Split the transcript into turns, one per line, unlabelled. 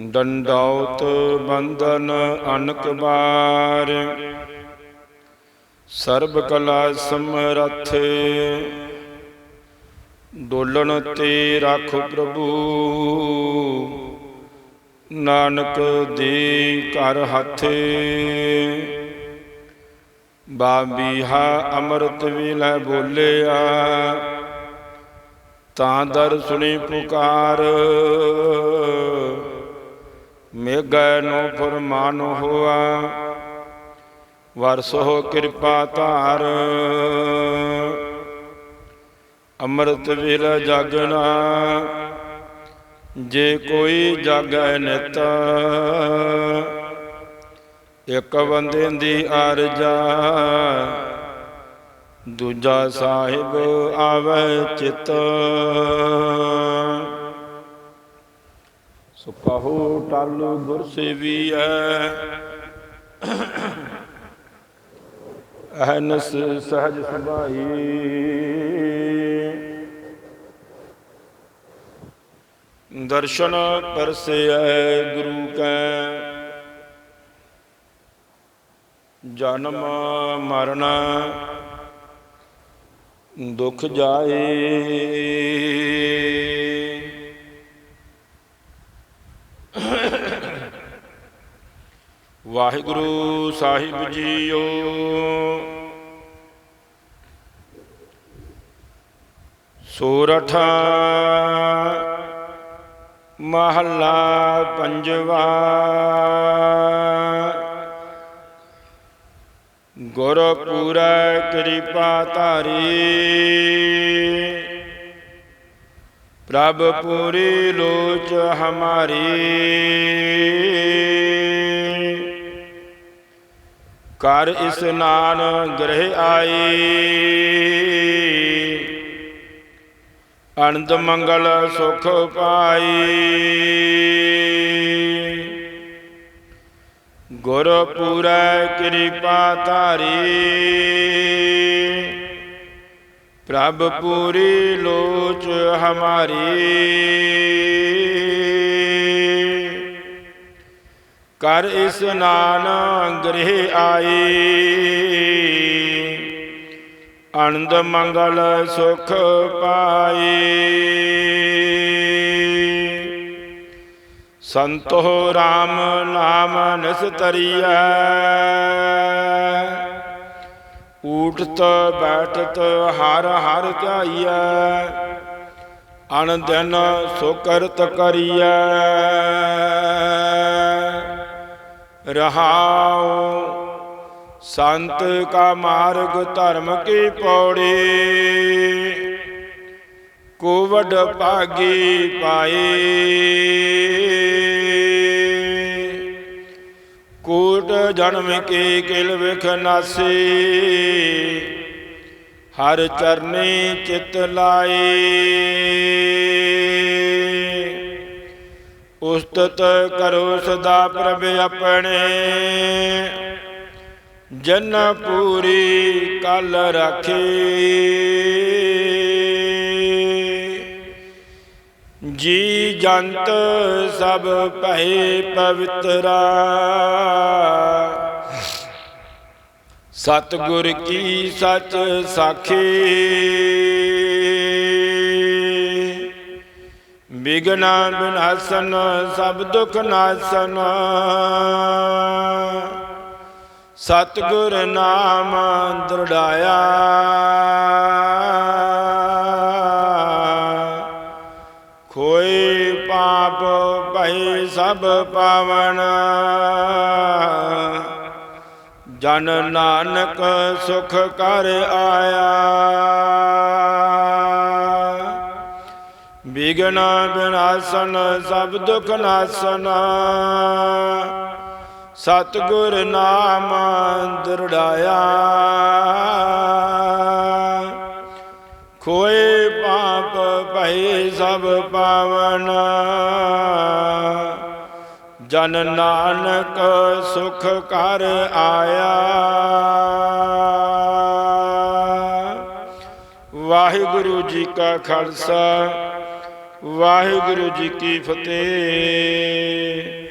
ਡੰਡਾਉਤ ਬੰਧਨ ਅਨਕ ਬਾਰ। ਸਰਬ ਕਲਾ ਸਮਰੱਥ ਡੋਲਣ ਤੇ ਰੱਖ ਪ੍ਰਭੂ। ਨਾਨਕ ਦੇ ਘਰ ਹੱਥੇ ਬਾਬੀਹਾ ਅੰਮ੍ਰਿਤ ਵੇਲੇ ਬੋਲਿਆ। ਤਾਂ ਦਰ ਸੁਣੀ ਪੁਕਾਰ। ਮੇਗੈ ਨੋ ਫਰਮਾਨ ਹੋਆ, ਵਰਸੋ ਕਿਰਪਾ ਧਾਰ। ਅੰਮ੍ਰਿਤ ਵੇਲੇ ਜਾਗਣਾ, ਜੇ ਕੋਈ ਜਾਗੈ ਨਿਤ। ਇੱਕ ਬੰਦੇ ਦੀ ਅਰਜਾ ਦੂਜਾ ਸਾਹਿਬ ਆਵੇ ਚਿਤ। ਸੋ ਕਹੋ ਟਲ ਗੁਰ ਸੇਵੀਐ। ਅਹਨਸ ਸਹਜ ਸੁਭਾਈ। ਦਰਸ਼ਨ ਪਰਸੈ ਗੁਰੂ ਕੈ। ਜਨਮ ਮਰਨ ਦੁਖ ਜਾਏ। ਵਾਹਿਗੁਰੂ ਸਾਹਿਬ ਜੀਓ। ਸੋਰਠਾ ਮਹੱਲਾ ਪੰਜਵਾ। ਗੁਰ ਪੂਰੈ ਕਿਰਪਾ ਧਾਰੀ। ਪ੍ਰਭ ਪੂਰੀ ਲੋਚ ਹਮਾਰੀ। ਕਰ ਇਸਨਾਨ ਗ੍ਰਹਿ ਆਈ। ਅਨੰਦ ਮੰਗਲ ਸੁਖ ਪਾਈ। ਗੁਰ ਪੂਰੈ ਕਿਰਪਾ ਧਾਰੀ। ਪ੍ਰਭ ਪੂਰੀ ਲੋਚ ਹਮਾਰੀ। ਕਰ ਇਸਨਾਨ ਗ੍ਰਹਿ ਆਈ। ਆਨੰਦ ਮੰਗਲ ਸੁਖ ਪਾਈ। ਸੰਤੋ RAM ਨਾਮ ਨਿਸਤਰੀਐ। ਊਠਤ ਬੈਠਤ ਹਰ ਹਰ ਧਿਆਈਐ ਅਨ ਸੁਕਰਤ ਕਰੀਐ। ਰਹਾਉ। ਸੰਤ ਕਾ ਮਾਰਗ ਧਰਮ ਕੀ ਪੌੜੀ। ਕੋ ਵਡ ਭਾਗੀ ਪਾਏ ਕੋਟ ਜਨਮ ਕੇ ਕਿਲ ਵਿਖ ਨਾਸੀ। ਹਰ ਚਰਨੇ ਚਿਤ ਲਾਏ ਉਸਤਤ ਕਰੋ ਸਦਾ ਪ੍ਰਭ ਆਪਣੇ। ਜਨ ਪੂਰੀ ਕਲ ਰਾਖੇ। ਜੀ ਜੰਤ ਸਭ ਭਏ ਪਵਿੱਤਰਾ। ਸਤਿਗੁਰ ਕੀ ਸਚ ਸਾਖੀ। ਬਿਗਨਾ ਬਿਨਾਸਨ ਸਭ ਦੁਖ ਨਾਸਨ। ਸਤਿਗੁਰ ਨਾਮ ਦ੍ਰਿੜਾਇਆ ਖੋਏ ਪਾਪ ਭਈ ਸਭ ਪਾਵਨ। ਜਨ ਨਾਨਕ ਸੁਖ ਕਰ ਆਇਆ। ਵਿਗਨ ਬਿਨਾਸਨ, ਸਭ ਦੁਖ ਨਾਸਨ। ਸਤਿਗੁਰ ਨਾਮ ਦਰੜਾਇਆ। ਖੋਏ ਪਾਪ ਭਈ ਸਭ ਪਾਵਨ। ਜਨ ਨਾਨਕ ਸੁਖ ਕਰ ਆਇਆ। ਵਾਹਿਗੁਰੂ ਜੀ ਕਾ ਖਾਲਸਾ। ਵਾਹਿਗੁਰੂ ਜੀ ਕੀ ਫਤਿਹ।